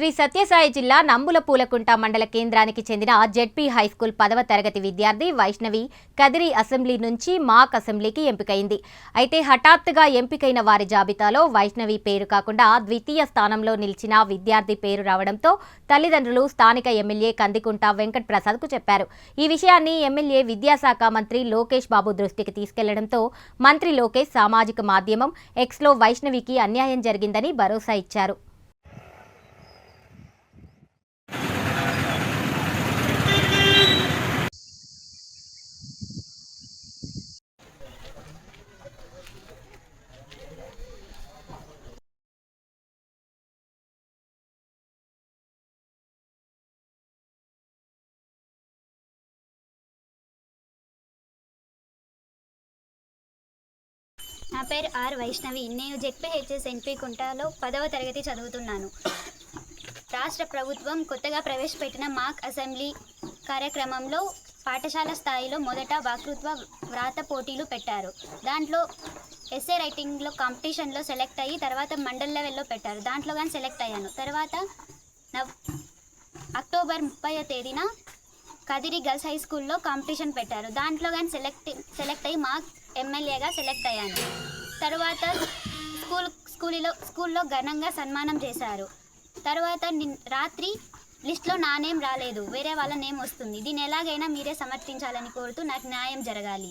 శ్రీ సత్యసాయి జిల్లా నంబుల పూలకుంట మండల కేంద్రానికి చెందిన జెడ్పీ హైస్కూల్ పదవ తరగతి విద్యార్థి వైష్ణవి కదిరి అసెంబ్లీ నుంచి మాక్ అసెంబ్లీకి ఎంపికైంది. అయితే హఠాత్తుగా ఎంపికైన వారి జాబితాలో వైష్ణవి పేరు కాకుండా ద్వితీయ స్థానంలో నిలిచిన విద్యార్థి పేరు రావడంతో తల్లిదండ్రులు స్థానిక ఎమ్మెల్యే కందికుంట వెంకట్ ప్రసాద్కు చెప్పారు. ఈ విషయాన్ని ఎమ్మెల్యే విద్యాశాఖ మంత్రి లోకేష్ బాబు దృష్టికి తీసుకెళ్ళడంతో మంత్రి లోకేష్ సామాజిక మాధ్యమం ఎక్స్లో వైష్ణవికి అన్యాయం జరిగిందని భరోసా ఇచ్చారు. నా పేరు ఆర్ వైష్ణవి. నేను జెడ్పీహెచ్ఎస్ ఎన్పి కుంటాలో పదవ తరగతి చదువుతున్నాను. రాష్ట్ర ప్రభుత్వం కొత్తగా ప్రవేశపెట్టిన మాక్ అసెంబ్లీ కార్యక్రమంలో పాఠశాల స్థాయిలో మొదట వక్తృత్వ వ్రాత పోటీలు పెట్టారు. దాంట్లో ఎస్ఏ రైటింగ్లో కాంపిటీషన్లో సెలెక్ట్ అయ్యి తర్వాత మండల్ లెవెల్లో పెట్టారు. దాంట్లో కానీ సెలెక్ట్ అయ్యాను. తర్వాత నవ్ అక్టోబర్ ముప్పై తేదీన కదిరి గర్ల్స్ హై స్కూల్లో కాంపిటీషన్ పెట్టారు. దాంట్లో కానీ సెలెక్ట్ సెలెక్ట్ అయ్యి మా ఎమ్మెల్యేగా సెలెక్ట్ అయ్యాను. తర్వాత స్కూల్ స్కూల్లో స్కూల్లో ఘనంగా సన్మానం చేశారు. తర్వాత నిన్ రాత్రి లిస్ట్లో నా నేమ్ రాలేదు. వేరే వాళ్ళ నేమ్ వస్తుంది. దీన్ని ఎలాగైనా మీరే సమర్థించాలని కోరుతూ నాకు న్యాయం జరగాలి.